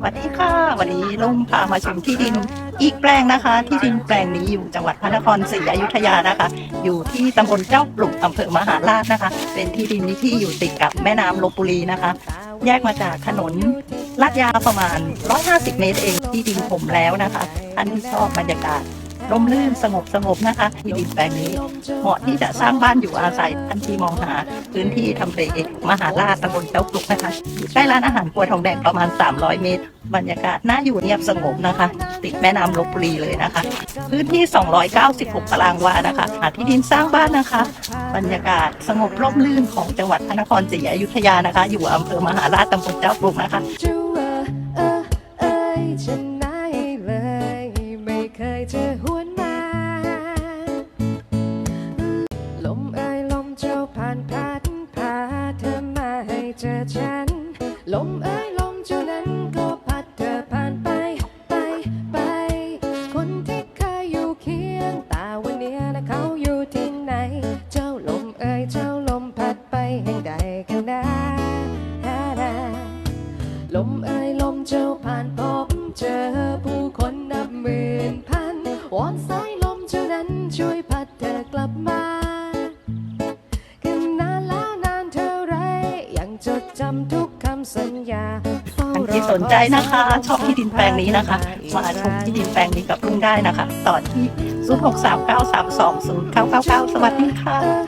สวัสดีค่ะ วันนี้ลุงพามาชมที่ดินอีกแปลงนะคะ ที่ดินแปลงนี้อยู่จังหวัดพระนครศรีอยุธยานะคะ อยู่ที่ตำบลเจ้าปลุกอำเภอมหาราชนะคะ เป็นที่ดินที่อยู่ติดกับแม่น้ำลบบุรีนะคะ แยกมาจากถนนลาดยาวประมาณ 150 เมตรเองที่ดินผมแล้วนะคะท่านชอบบรรยากาศ ร่มรื่นสงบสงบนะคะ ที่ดินแปลงนี้ เหมาะที่จะสร้างบ้านอยู่อาศัยท่านที่มองหา พื้นที่ทำเลมหาราชตำบลเจ้าปลุกนะคะใกล้ร้านอาหารครัวทองแดงประมาณ 300 เมตร บรรยากาศน่าอยู่เงียบสงบนะคะ ติดแม่น้ำลบบุรีเลยนะคะ พื้นที่ 296 ตารางวานะคะ หาที่ดินสร้างบ้านนะคะ บรรยากาศสงบร่มรื่นของจังหวัดพระนครศรีอยุธยานะคะ อยู่อำเภอมหาราชตำบลเจ้าปลุกนะคะาผ่านพัดพาเธอมาให้เจอฉัน ลมเอ้ยลมเจ้านั้นก็พัดเธอผ่านไปไปไป คนที่เคยอยู่เคียงตาวันเนี้ยนะเขาอยู่ที่ไหน เจ้าลมเอ้ยเจ้าลมพัดไปแห่งใดกันนะลมเอ่ยลมเจ้าผ่านพบเจอผู้คนนับหมื่นพันวอน จดจำทุกคำสัญญาเฝ้าท่านรอที่สนใจนะคะ ชอบที่ดินแปลงนี้นะคะ มาชมที่ดินแปลงนี้กับลุงได้นะคะ ต่อที่ 0639320999 สวัสดีค่ะเออ